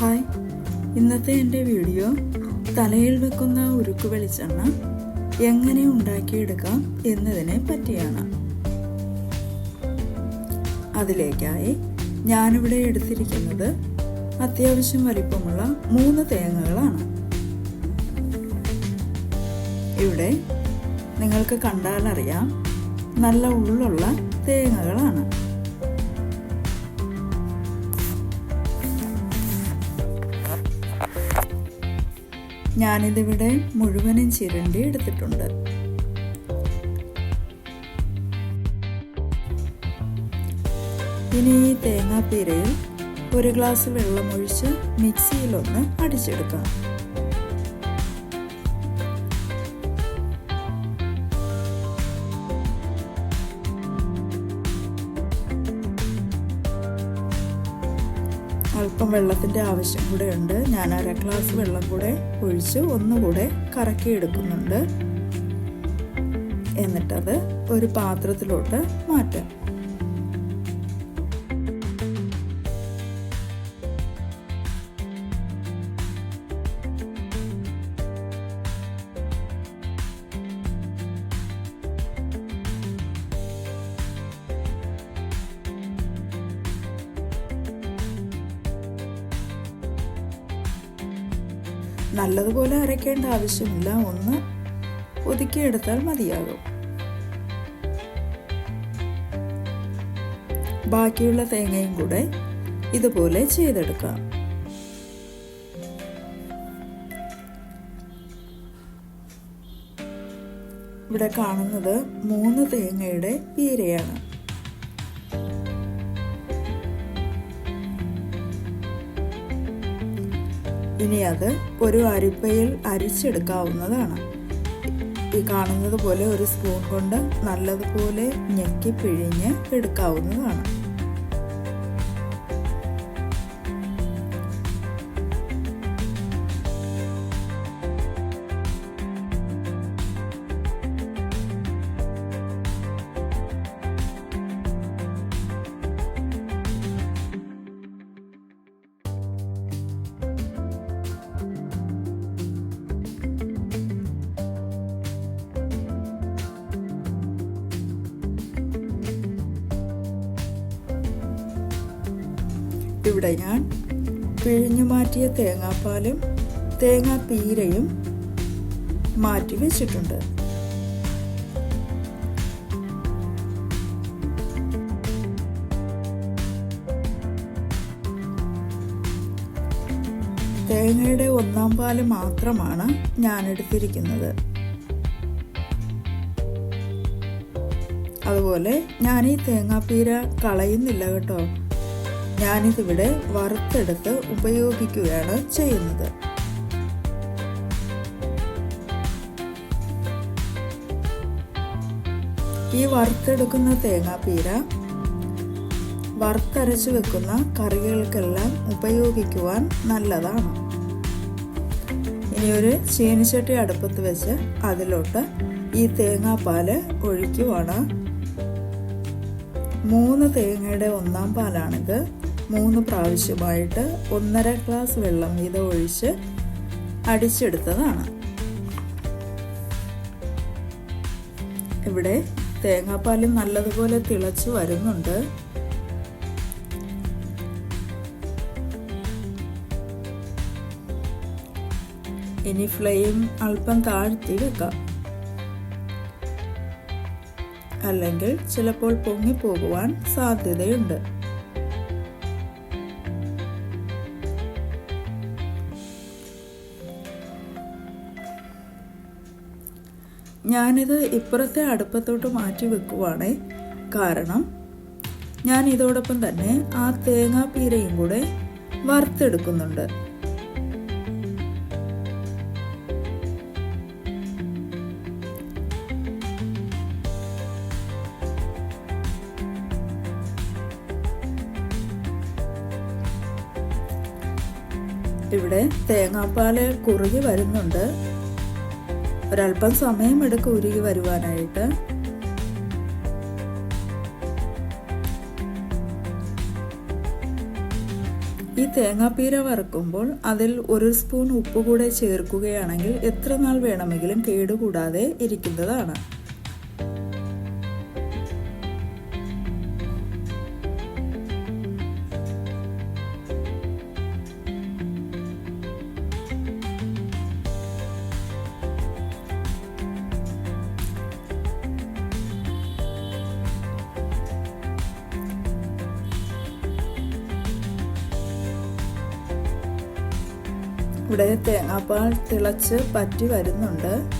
Hi. ഇന്നത്തെ എന്റെ video തലയിൽ വെക്കുന്ന ഉരുക്ക് വെളിച്ചെണ്ണ എങ്ങനെ ഉണ്ടാക്കിയെടുക്കാം എന്നതിനെ പറ്റിയാണ്. അതിലേക്കായി ഞാനിവിടെ എടുത്തിരിക്കുന്നത് അത്യാവശ്യം വലിപ്പമുള്ള മൂന്ന് തേങ്ങകളാണ്. ഇവിടെ നിങ്ങൾക്ക് കണ്ടാലറിയാം നല്ല ഉള്ളുള്ള തേങ്ങകളാണ്. ഞാനിതിവിടെ മുഴുവനും ചിരണ്ടി എടുത്തിട്ടുണ്ട്. ഇനി ഈ തേങ്ങാപ്പീരയിൽ ഒരു ഗ്ലാസ് വെള്ളമൊഴിച്ച് മിക്സിയിലൊന്ന് അടിച്ചെടുക്കാം. അല്പം വെള്ളത്തിന്റെ ആവശ്യം കൂടെ ഉണ്ട്. ഞാൻ അര ഗ്ലാസ് വെള്ളം കൂടെ ഒഴിച്ച് ഒന്നുകൂടെ കറക്കി എടുക്കുന്നുണ്ട് എന്നിട്ടത് ഒരു പാത്രത്തിലോട്ട് മാറ്റാം. നല്ലതുപോലെ അരയ്ക്കേണ്ട ആവശ്യമില്ല. ഒന്ന് ഒതുക്കിയെടുത്താൽ മതിയാകും. ബാക്കിയുള്ള തേങ്ങയും കൂടെ ഇതുപോലെ ചെയ്തെടുക്കാം. ഇവിടെ കാണുന്നത് മൂന്ന് തേങ്ങയുടെ പീരയാണ്. ഇനി അത് ഒരു അരിപ്പയിൽ അരിച്ചെടുക്കാവുന്നതാണ്. ഈ കാണുന്നത് പോലെ ഒരു സ്പൂൺ കൊണ്ട് നല്ലതുപോലെ ഞെക്കി പിഴിഞ്ഞ് എടുക്കാവുന്നതാണ്. ഇവിടെ ഞാൻ പിഴിഞ്ഞു മാറ്റിയ തേങ്ങാപ്പാലും തേങ്ങാപ്പീരയും മാറ്റി വെച്ചിട്ടുണ്ട്. തേങ്ങയുടെ ഒന്നാം പാൽ മാത്രമാണ് ഞാൻ എടുത്തിരിക്കുന്നത്. അതുപോലെ ഞാൻ ഈ തേങ്ങാപ്പീര കളയുന്നില്ല കേട്ടോ. ഞാനിതിവിടെ വറുത്തെടുത്ത് ഉപയോഗിക്കുകയാണ് ചെയ്യുന്നത്. ഈ വറുത്തെടുക്കുന്ന തേങ്ങാപ്പീര വറുത്തരച്ച് വെക്കുന്ന കറികൾക്കെല്ലാം ഉപയോഗിക്കുവാൻ നല്ലതാണ്. ഇനി ഒരു ചീനിച്ചട്ടി അടുപ്പത്ത് വെച്ച് അതിലോട്ട് ഈ തേങ്ങാപ്പാൽ ഒഴിക്കുവാണ്. മൂന്ന് തേങ്ങയുടെ ഒന്നാം പാലാണിത്. മൂന്ന് പ്രാവശ്യമായിട്ട് ഒന്നര ഗ്ലാസ് വെള്ളം വീതം ഒഴിച്ച് അടിച്ചെടുത്തതാണ്. ഇവിടെ തേങ്ങാപ്പാലും നല്ലതുപോലെ തിളച്ച് വരുന്നുണ്ട്. ഇനി ഫ്ലെയിം അല്പം താഴ്ത്തി വെക്കാം. അല്ലെങ്കിൽ ചിലപ്പോൾ പൊങ്ങിപ്പോകുവാൻ സാധ്യതയുണ്ട്. ഞാനിത് ഇപ്പുറത്തെ അടുപ്പത്തോട്ട് മാറ്റി വെക്കുവാണേ കാരണം ഞാൻ ഇതോടൊപ്പം തന്നെ ആ തേങ്ങാപ്പീരയും കൂടെ വറുത്തെടുക്കുന്നുണ്ട്. ഇവിടെ തേങ്ങാപ്പാൽ കുറുകി വരുന്നുണ്ട്. ഒരല്പം സമയം എടുക്കും ഉരുകി വരുവാനായിട്ട്. ഈ തേങ്ങാപ്പീര വറുക്കുമ്പോൾ അതിൽ ഒരു സ്പൂൺ ഉപ്പ് കൂടെ ചേർക്കുകയാണെങ്കിൽ എത്ര നാൾ വേണമെങ്കിലും കേടുകൂടാതെ ഇരിക്കുന്നതാണ്. ഇവിടെ തേങ്ങാപ്പാൽ തിളച്ച് പറ്റി വരുന്നുണ്ട്.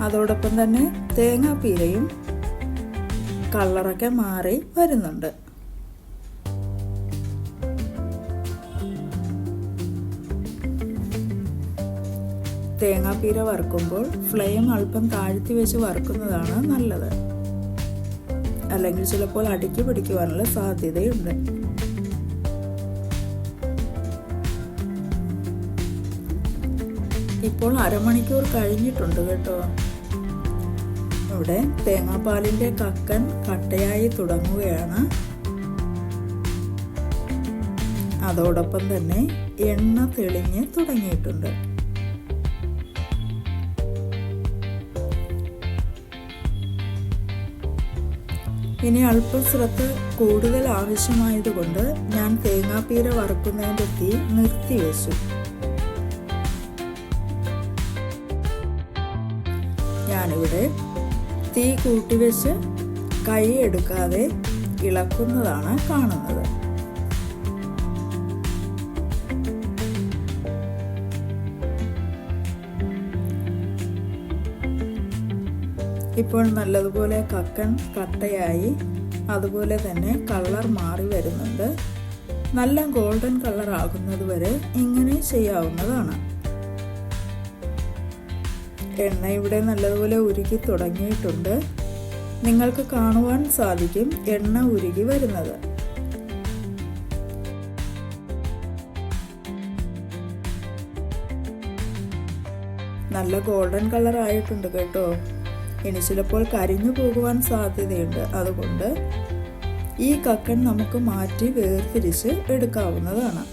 അതോടൊപ്പം തന്നെ തേങ്ങാപ്പീരയും കളറൊക്കെ മാറി വരുന്നുണ്ട്. തേങ്ങാപ്പീര വറുക്കുമ്പോൾ ഫ്ലെയിം അല്പം താഴ്ത്തി വെച്ച് വറുക്കുന്നതാണ് നല്ലത്. അല്ലെങ്കിൽ ചിലപ്പോൾ അടുക്കി പിടിക്കുവാനുള്ള സാധ്യതയുണ്ട്. ഇപ്പോൾ അരമണിക്കൂർ കഴിഞ്ഞിട്ടുണ്ട് കേട്ടോ. ഇവിടെ തേങ്ങാപ്പാലിന്റെ കക്കൻ കട്ടയായി തുടങ്ങുകയാണ്. അതോടൊപ്പം തന്നെ എണ്ണ തെളിഞ്ഞ് തുടങ്ങിയിട്ടുണ്ട്. ഇനി അല്പം ശ്രദ്ധ കൂടുതൽ ആവശ്യമായതുകൊണ്ട് ഞാൻ തേങ്ങാപ്പീര വറുക്കുന്നതിന്റെ തീ നിർത്തിവെച്ചു. ഞാനിവിടെ തീ കൂട്ടിവെച്ച് കൈ എടുക്കാതെ ഇളക്കുന്നതാണ് കാണുന്നത്. ഇപ്പോൾ നല്ലതുപോലെ കക്കൻ കട്ടയായി അതുപോലെ തന്നെ കളർ മാറി വരുന്നുണ്ട്. നല്ല ഗോൾഡൻ കളർ ആകുന്നത് വരെ ഇങ്ങനെ ചെയ്യാവുന്നതാണ്. എണ്ണ ഇവിടെ നല്ലതുപോലെ ഉരുകി തുടങ്ങിയിട്ടുണ്ട്. നിങ്ങൾക്ക് കാണുവാൻ സാധിക്കും എണ്ണ ഉരുകി വരുന്നത്. നല്ല ഗോൾഡൻ കളർ ആയിട്ടുണ്ട് കേട്ടോ. ഇനി ചിലപ്പോൾ കരിഞ്ഞു പോകുവാൻ സാധ്യതയുണ്ട്. അതുകൊണ്ട് ഈ കക്കൺ നമുക്ക് മാറ്റി വേർതിരിച്ച് എടുക്കാവുന്നതാണ്.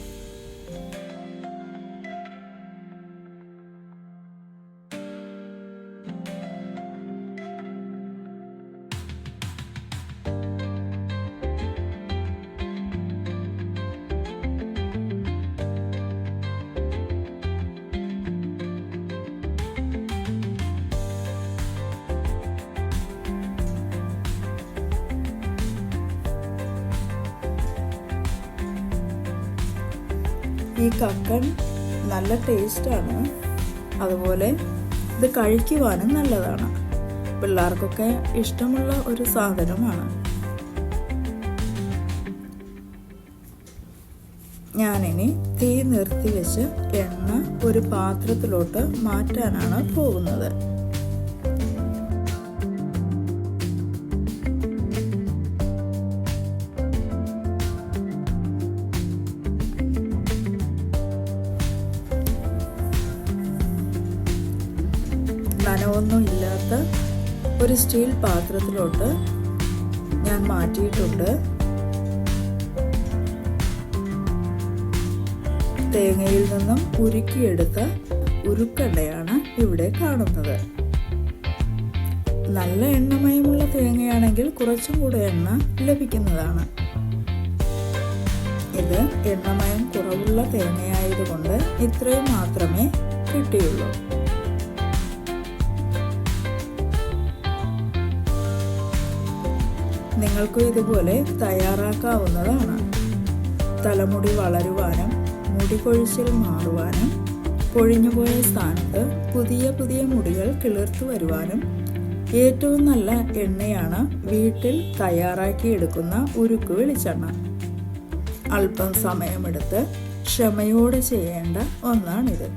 ഈ കക്കൺ നല്ല ടേസ്റ്റാണ്. അതുപോലെ ഇത് കഴിക്കുവാനും നല്ലതാണ്. പിള്ളേർക്കൊക്കെ ഇഷ്ടമുള്ള ഒരു സാധനമാണ്. ഞാനിനി തീ നിർത്തി വെച്ച് എണ്ണ ഒരു പാത്രത്തിലോട്ട് മാറ്റാനാണ് പോകുന്നത്. ഒരു സ്റ്റീൽ പാത്രത്തിലോട്ട് ഞാൻ മാറ്റിയിട്ടുണ്ട്. തേങ്ങയിൽ നിന്നും ഉരുക്കിയെടുത്ത ഉരുക്കണ്ടയാണ് ഇവിടെ കാണുന്നത്. നല്ല എണ്ണമയമുള്ള തേങ്ങയാണെങ്കിൽ കുറച്ചും കൂടെ എണ്ണ ലഭിക്കുന്നതാണ്. ഇത് എണ്ണമയം കുറവുള്ള തേങ്ങയായതുകൊണ്ട് ഇത്രയും മാത്രമേ കിട്ടിയുള്ളൂ. നിങ്ങൾക്കും ഇതുപോലെ തയ്യാറാക്കാവുന്നതാണ്. തലമുടി വളരുവാനും മുടി കൊഴിച്ചിൽ മാറുവാനും പൊഴിഞ്ഞുപോയ സ്ഥാനത്ത് പുതിയ പുതിയ മുടികൾ കിളിർത്തു വരുവാനും ഏറ്റവും നല്ല എണ്ണയാണ് വീട്ടിൽ തയ്യാറാക്കിയെടുക്കുന്ന ഉരുക്ക് വെളിച്ചെണ്ണ. അല്പം സമയമെടുത്ത് ക്ഷമയോടെ ചെയ്യേണ്ട ഒന്നാണിത്.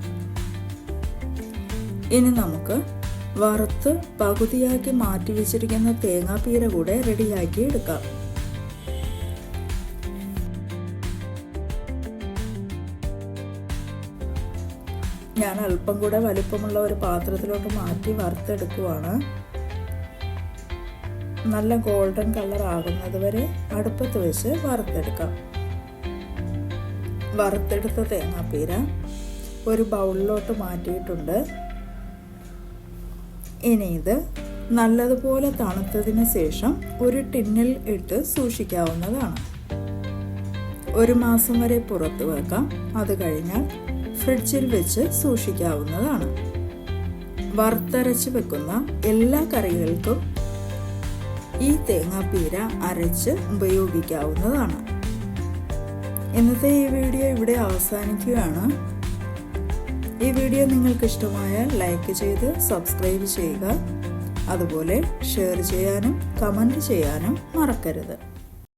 ഇനി നമുക്ക് വറുത്ത് പകുതിയാക്കി മാറ്റി വെച്ചിരിക്കുന്ന തേങ്ങാപ്പീര കൂടെ റെഡിയാക്കി എടുക്കാം. ഞാൻ അല്പം കൂടെ വലിപ്പമുള്ള ഒരു പാത്രത്തിലോട്ട് മാറ്റി വറുത്തെടുക്കുവാണ്. നല്ല ഗോൾഡൻ കളർ ആകുന്നത് വരെ അടുപ്പത്ത് വെച്ച് വറുത്തെടുക്കാം. വറുത്തെടുത്ത തേങ്ങാപ്പീര ഒരു ബൗളിലോട്ട് മാറ്റിയിട്ടുണ്ട്. ഇനി ഇത് നല്ലതുപോലെ തണുത്തതിന് ശേഷം ഒരു ടിന്നിൽ ഇട്ട് സൂക്ഷിക്കാവുന്നതാണ്. ഒരു മാസം വരെ പുറത്തു വെക്കാം. അത് കഴിഞ്ഞാൽ ഫ്രിഡ്ജിൽ വെച്ച് സൂക്ഷിക്കാവുന്നതാണ്. വറുത്തരച്ച് വെക്കുന്ന എല്ലാ കറികൾക്കും ഈ തേങ്ങാപ്പീര അരച്ച് ഉപയോഗിക്കാവുന്നതാണ്. ഇന്നത്തെ ഈ വീഡിയോ ഇവിടെ അവസാനിക്കുകയാണ്. ഈ വീഡിയോ നിങ്ങൾക്ക് ഇഷ്ടമായാൽ ലൈക്ക് ചെയ്ത് സബ്സ്ക്രൈബ് ചെയ്യുക. അതുപോലെ ഷെയർ ചെയ്യാനും കമന്റ് ചെയ്യാനും മറക്കരുത്.